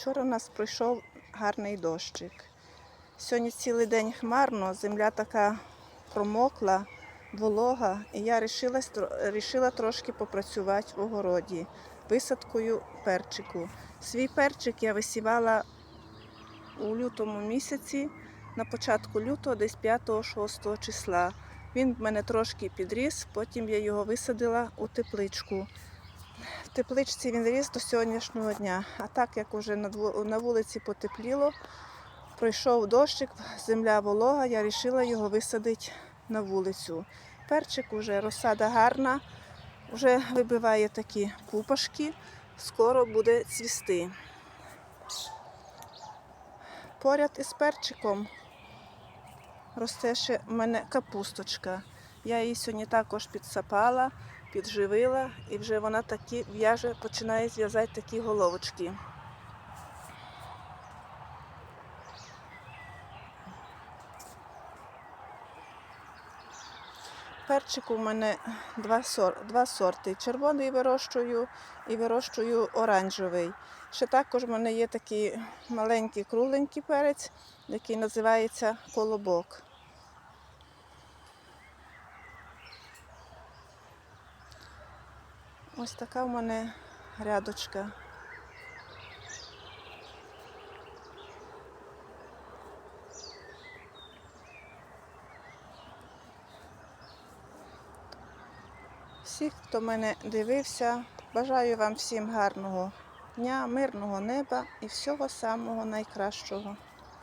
Вчора у нас пройшов гарний дощик. Сьогодні цілий день хмарно, земля така промокла, волога, і я рішила, рішила трошки попрацювати в огороді висадкою перчику. Свій перчик я висівала у лютому місяці, на початку лютого, десь 5-6 числа. Він в мене трошки підріс, потім я його висадила у тепличку. Тепличці він ріс до сьогоднішнього дня. А так як на на вулиці потепліло, пройшов дощик, земля волога, я вирішила його висадити на вулицю. Перчик уже розсада гарна, вже вибиває такі пупашки, скоро буде цвісти. Поряд із перчиком росте ще в мене капусточка. Я її сьогодні також підсапала, підживила, і вже вона такі в'яже, починає зв'язати такі головочки. Перчику в мене два, сор, два сорти. Червоний вирощую і вирощую оранжевий. Ще також в мене є такий маленький кругленький перець, який називається колобок. Ось така в мене рядочка. Всіх, хто мене дивився, бажаю вам всім гарного дня, мирного неба і всього самого найкращого.